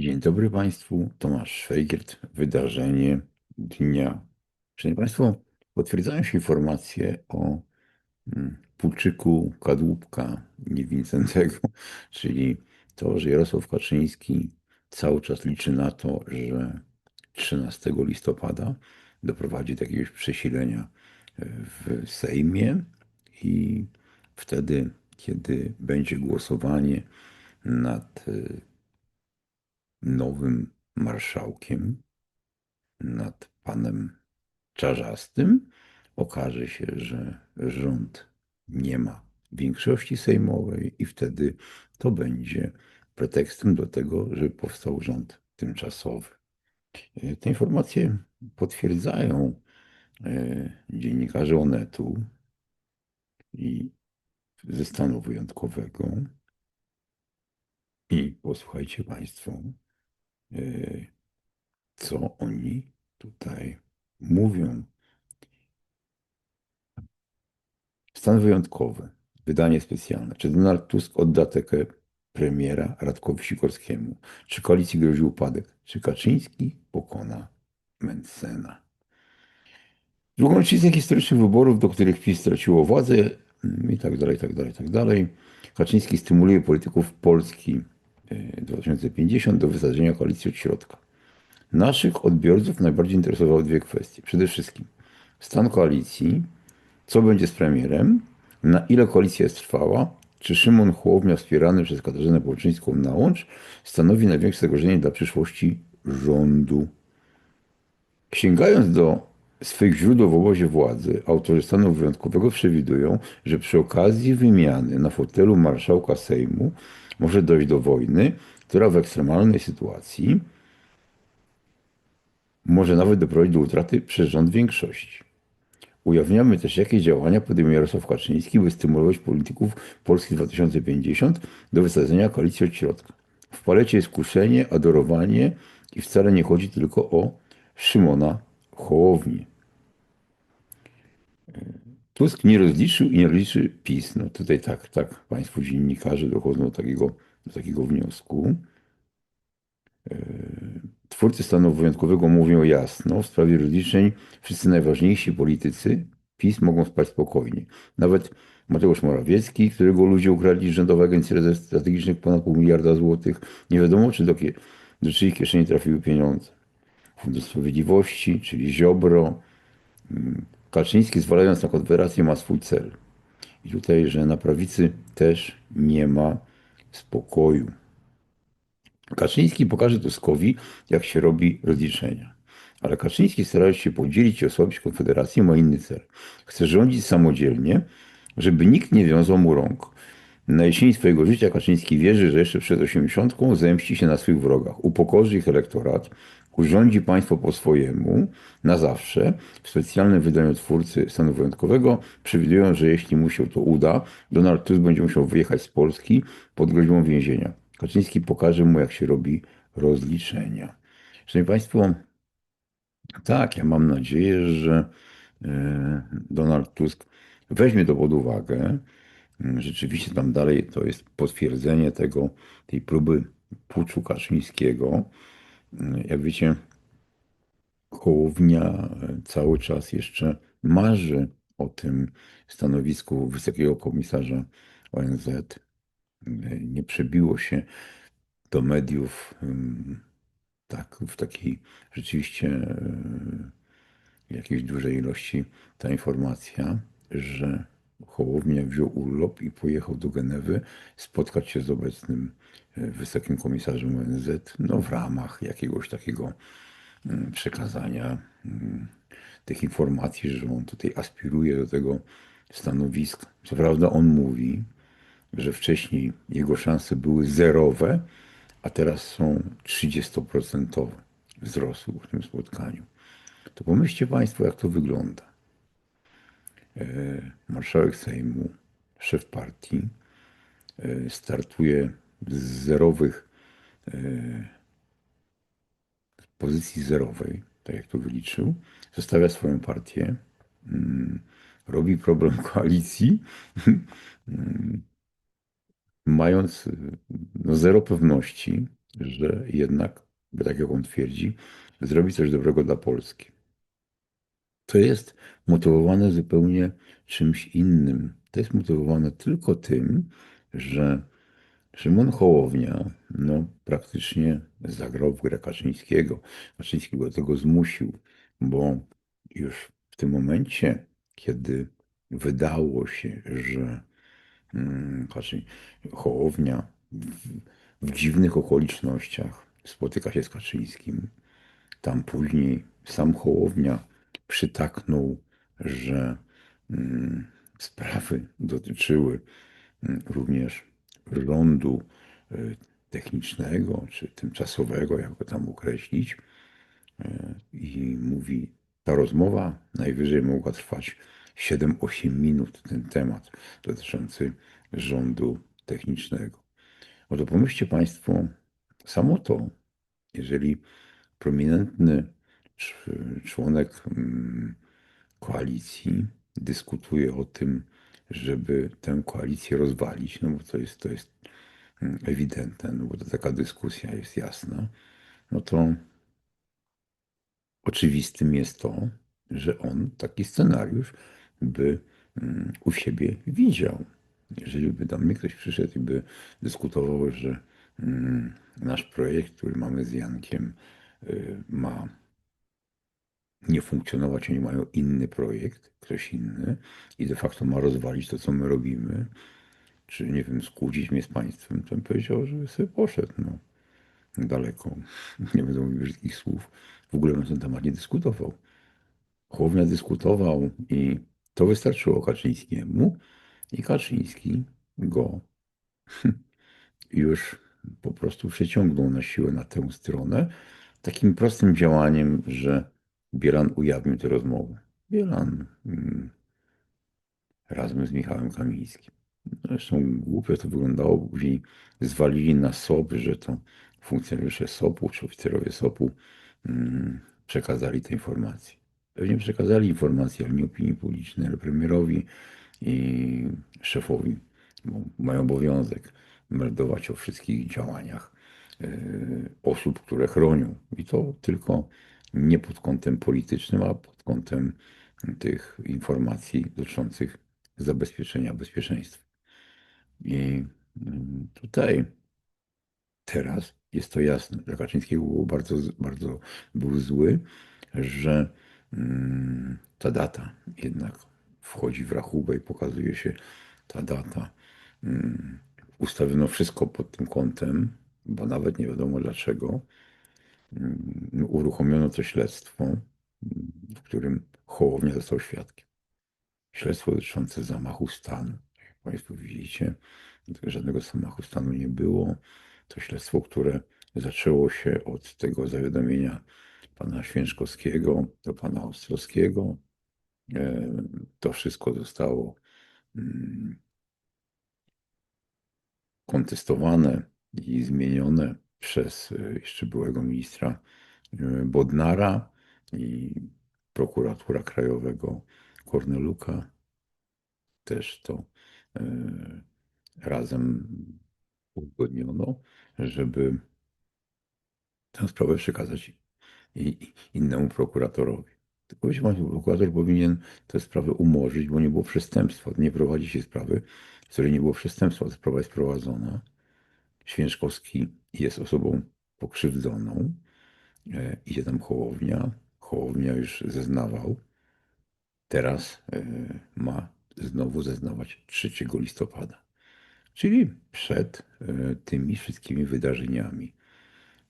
Dzień dobry Państwu, Tomasz Szwajgiert, wydarzenie dnia. Szanowni Państwo, potwierdzają się informacje o mm, Puczyku Kadłubka Niewicentego, czyli to, że Jarosław Kaczyński cały czas liczy na to, że 13 listopada doprowadzi do jakiegoś przesilenia w Sejmie i wtedy, kiedy będzie głosowanie nad y, nowym marszałkiem, nad panem Czarzastym, okaże się, że rząd nie ma większości sejmowej i wtedy to będzie pretekstem do tego, żeby powstał rząd tymczasowy. Te informacje potwierdzają e, dziennikarze Onetu i ze stanu wyjątkowego. I posłuchajcie Państwo, co oni tutaj mówią. Stan wyjątkowy, wydanie specjalne. Czy Donald Tusk odda tekę premiera Radkowi Sikorskiemu? Czy koalicji grozi upadek? Czy Kaczyński pokona Mencena? Drugą rocznicę historycznych wyborów, do których PiS straciło władzę i tak dalej, i tak dalej, i tak dalej. Kaczyński stymuluje polityków Polski 2050 do wysadzenia koalicji od środka. Naszych odbiorców najbardziej interesowały dwie kwestie. Przede wszystkim stan koalicji, co będzie z premierem, na ile koalicja jest trwała, czy Szymon Hołownia wspierany przez Katarzynę Połczyńską na łącz stanowi największe zagrożenie dla przyszłości rządu. Sięgając do swych źródeł w obozie władzy, autorzy stanu wyjątkowego przewidują, że przy okazji wymiany na fotelu marszałka Sejmu może dojść do wojny, która w ekstremalnej sytuacji może nawet doprowadzić do utraty przez rząd większości. Ujawniamy też, jakie działania podejmuje Jarosław Kaczyński, by stymulować polityków Polski 2050 do wysadzenia koalicji od środka. W palecie jest kuszenie, adorowanie i wcale nie chodzi tylko o Szymona Hołownię. Tusk nie rozliczył i nie rozliczy PiS. No tutaj tak, tak Państwo dziennikarze dochodzą do takiego, do takiego wniosku. E, twórcy stanu wyjątkowego mówią jasno, w sprawie rozliczeń wszyscy najważniejsi politycy PiS mogą spać spokojnie. Nawet Mateusz Morawiecki, którego ludzie ukradli z Rządowej Agencji Rezerw Strategicznych ponad pół miliarda złotych. Nie wiadomo, czy do, do czyich kieszeni trafiły pieniądze. Fundusz Sprawiedliwości, czyli Ziobro, mm, Kaczyński, zwalając na Konfederację, ma swój cel. I tutaj, że na prawicy też nie ma spokoju. Kaczyński pokaże Tuskowi, jak się robi rozliczenia. Ale Kaczyński, starając się podzielić i osłabić Konfederację, ma inny cel. Chce rządzić samodzielnie, żeby nikt nie wiązał mu rąk. Na jesieni swojego życia Kaczyński wierzy, że jeszcze przed osiemdziesiątką zemści się na swych wrogach, upokorzy ich elektorat, urządzi państwo po swojemu na zawsze. W specjalnym wydaniu twórcy stanu wyjątkowego przewidują, że jeśli mu się to uda, Donald Tusk będzie musiał wyjechać z Polski pod groźbą więzienia. Kaczyński pokaże mu, jak się robi rozliczenia. Szanowni Państwo, tak, ja mam nadzieję, że e, Donald Tusk weźmie to pod uwagę. Rzeczywiście tam dalej to jest potwierdzenie tego, tej próby puczu kaczyńskiego. Jak wiecie, Hołownia cały czas jeszcze marzy o tym stanowisku wysokiego komisarza ONZ. Nie przebiło się do mediów tak, w takiej rzeczywiście e, jakiejś dużej ilości ta informacja, że Hołownia wziął urlop i pojechał do Genewy spotkać się z obecnym e, wysokim komisarzem ONZ no, w ramach jakiegoś takiego mm, przekazania mm, tych informacji, że on tutaj aspiruje do tego stanowiska. Co prawda on mówi, że wcześniej jego szanse były zerowe, a teraz są 30% wzrostu w tym spotkaniu. To pomyślcie Państwo, jak to wygląda. E, marszałek Sejmu, szef partii, e, startuje z zerowych e, pozycji zerowej, tak jak to wyliczył, zostawia swoją partię, mm, robi problem koalicji, mm, mając no, zero pewności, że jednak, tak jak on twierdzi, zrobi coś dobrego dla Polski. To jest motywowane zupełnie czymś innym. To jest motywowane tylko tym, że Szymon Hołownia no, praktycznie zagrał w grę Kaczyńskiego. Kaczyński go tego zmusił, bo już w tym momencie, kiedy wydało się, że mm, Kaczy- Hołownia w, w dziwnych okolicznościach spotyka się z Kaczyńskim, tam później sam Hołownia przytaknął, że mm, sprawy dotyczyły mm, również rządu y, technicznego czy tymczasowego, jak go tam określić. Y, I mówi, ta rozmowa najwyżej mogła trwać 7-8 minut, ten temat dotyczący rządu technicznego. Oto pomyślcie Państwo, samo to, jeżeli prominentny członek mm, koalicji dyskutuje o tym, żeby tę koalicję rozwalić, no bo to jest, to jest mm, ewidentne, no bo to taka dyskusja jest jasna, no to oczywistym jest to, że on taki scenariusz by mm, u siebie widział. Jeżeli by do mnie ktoś przyszedł i by dyskutował, że nasz projekt, który mamy z Jankiem, y, ma nie funkcjonować, oni mają inny projekt, ktoś inny i de facto ma rozwalić to, co my robimy, czy nie wiem, skłócić mnie z państwem, to bym powiedział, że sobie poszedł no, daleko. Nie będę mówił brzydkich słów. W ogóle na ten temat nie dyskutował. Hołownia dyskutował i to wystarczyło Kaczyńskiemu i Kaczyński go już po prostu przeciągnął na siłę na tę stronę takim prostym działaniem, że Bielan ujawnił tę rozmowę. Bielan mm, razem z Michałem Kamińskim. Zresztą głupio to wyglądało, później zwalili na SOP, że to funkcjonariusze SOP-u czy oficerowie SOP-u mm, przekazali te informacje. Pewnie przekazali informacje, ale nie opinii publicznej, ale premierowi i szefowi, bo mają obowiązek meldować o wszystkich działaniach y, osób, które chronią. I to tylko nie pod kątem politycznym, a pod kątem tych informacji dotyczących zabezpieczenia bezpieczeństwa. I mm, tutaj teraz jest to jasne. Dla Kaczyńskiego było bardzo, bardzo był zły, że mm, ta data jednak wchodzi w rachubę i pokazuje się ta data. Mm, ustawiono wszystko pod tym kątem, bo nawet nie wiadomo dlaczego. Uruchomiono to śledztwo, w którym Hołownia został świadkiem. Śledztwo dotyczące zamachu stanu. Jak Państwo widzicie, żadnego zamachu stanu nie było. To śledztwo, które zaczęło się od tego zawiadomienia pana Święczkowskiego do pana Ostrowskiego. E, to wszystko zostało mm, kontestowane i zmienione przez e, jeszcze byłego ministra e, Bodnara i prokuratura krajowego Korneluka. Też to razem uzgodniono, żeby tę sprawę przekazać innemu prokuratorowi. Tylko wiecie, prokurator powinien tę sprawę umorzyć, bo nie było przestępstwa. Nie prowadzi się sprawy, w której nie było przestępstwa. Ta sprawa jest prowadzona. Święczkowski jest osobą pokrzywdzoną. E, idzie tam Hołownia. Hołownia już zeznawał. Teraz e, ma znowu zeznawać 3 listopada. Czyli przed e, tymi wszystkimi wydarzeniami,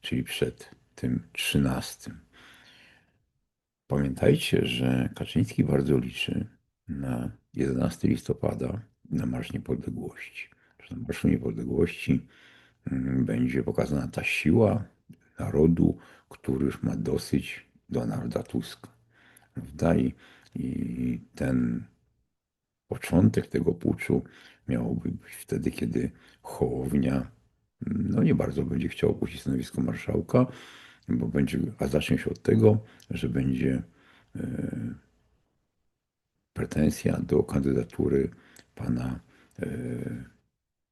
czyli przed tym 13. Pamiętajcie, że Kaczyński bardzo liczy na 11 listopada, na Marsz Niepodległości. Na Marszu Niepodległości będzie pokazana ta siła narodu, który już ma dosyć Donalda Tuska. Prawda? I, i ten początek tego puczu miałoby być wtedy, kiedy Hołownia no nie bardzo będzie chciał opuścić stanowisko marszałka, bo będzie, a zacznie się od tego, że będzie e, pretensja do kandydatury pana e,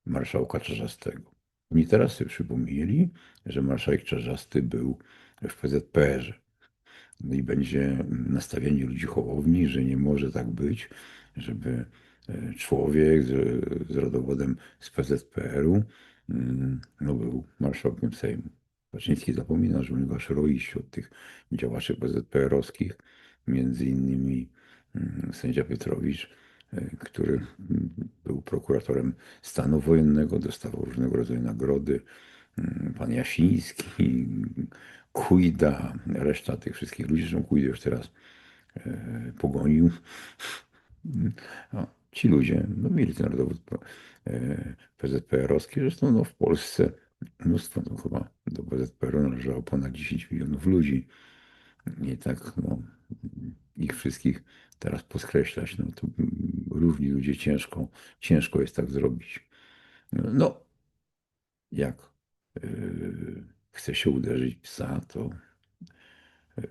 marszałka Czarzastego. Oni teraz sobie przypomnieli, że marszałek Czarzasty był w PZPR-ze. No i będzie nastawienie ludzi Hołowni, że nie może tak być, żeby e, człowiek z, z rodowodem z PZPR-u mm, no, był marszałkiem Sejmu. Kaczyński zapomina, że ponieważ roi się od tych działaczy PZPR-owskich, między innymi mm, sędzia Piotrowicz, który mm, był prokuratorem stanu wojennego, dostawał różnego rodzaju nagrody, pan Jasiński, Kujda, reszta tych wszystkich ludzi, zresztą Kujda już teraz e, pogonił. No, ci ludzie no, mieli ten rodowód e, PZPR-owski, zresztą no, w Polsce mnóstwo, no, chyba do PZPR-u należało ponad 10 milionów ludzi. I tak no, ich wszystkich teraz poskreślać, no to różni ludzie ciężko, ciężko jest tak zrobić. No, jak yy, chce się uderzyć psa, to yy,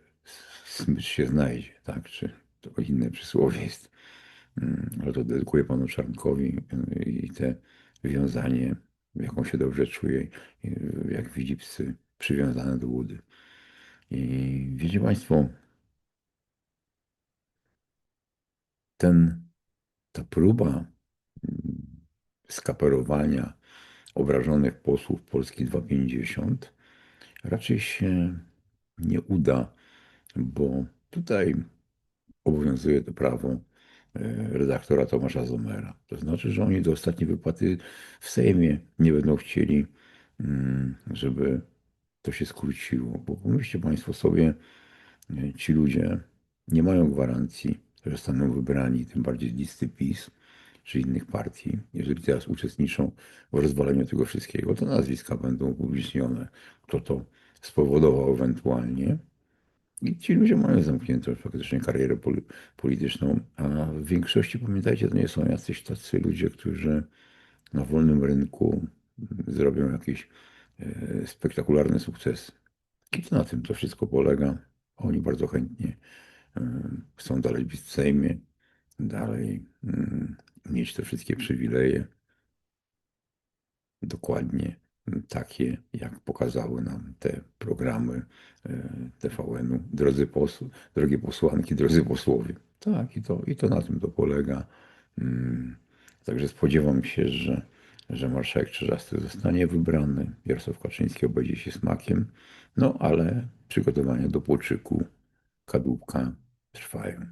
smycz się znajdzie, tak? Czy to inne przysłowie jest. Yy, ale to dedykuję panu Czarnkowi yy, i te wiązanie, jaką się dobrze czuje, jak widzi psy przywiązane do łudy. I wiecie Państwo, ten, ta próba mm, skaperowania obrażonych posłów Polski 250 raczej się nie uda, bo tutaj obowiązuje to prawo e, redaktora Tomasza Zomera. To znaczy, że oni do ostatniej wypłaty w Sejmie nie będą chcieli, mm, żeby to się skróciło. Bo pomyślcie Państwo sobie, e, ci ludzie nie mają gwarancji, że zostaną wybrani, tym bardziej z listy PiS czy innych partii. Jeżeli teraz uczestniczą w rozwaleniu tego wszystkiego, to nazwiska będą upublicznione, kto to spowodował ewentualnie. I ci ludzie mają zamkniętą faktycznie karierę polityczną, a w większości, pamiętajcie, to nie są jacyś tacy ludzie, którzy na wolnym rynku zrobią jakieś e, spektakularne sukcesy. I to na tym to wszystko polega. Oni bardzo chętnie e, chcą dalej być w Sejmie, dalej mm, mieć te wszystkie przywileje. Dokładnie takie, jak pokazały nam te programy e, TVN-u, drodzy posł, drogie posłanki, drodzy posłowie. Tak, i to, i to na tym to polega. Mm, także spodziewam się, że, że marszałek Czerzasty zostanie wybrany. Jarosław Kaczyński obejdzie się smakiem, no ale przygotowania do poczyku kadłubka trwają.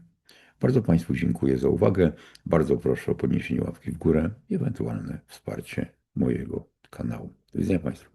Bardzo Państwu dziękuję za uwagę. Bardzo proszę o podniesienie łapki w górę i ewentualne wsparcie mojego kanału. Do widzenia Państwu.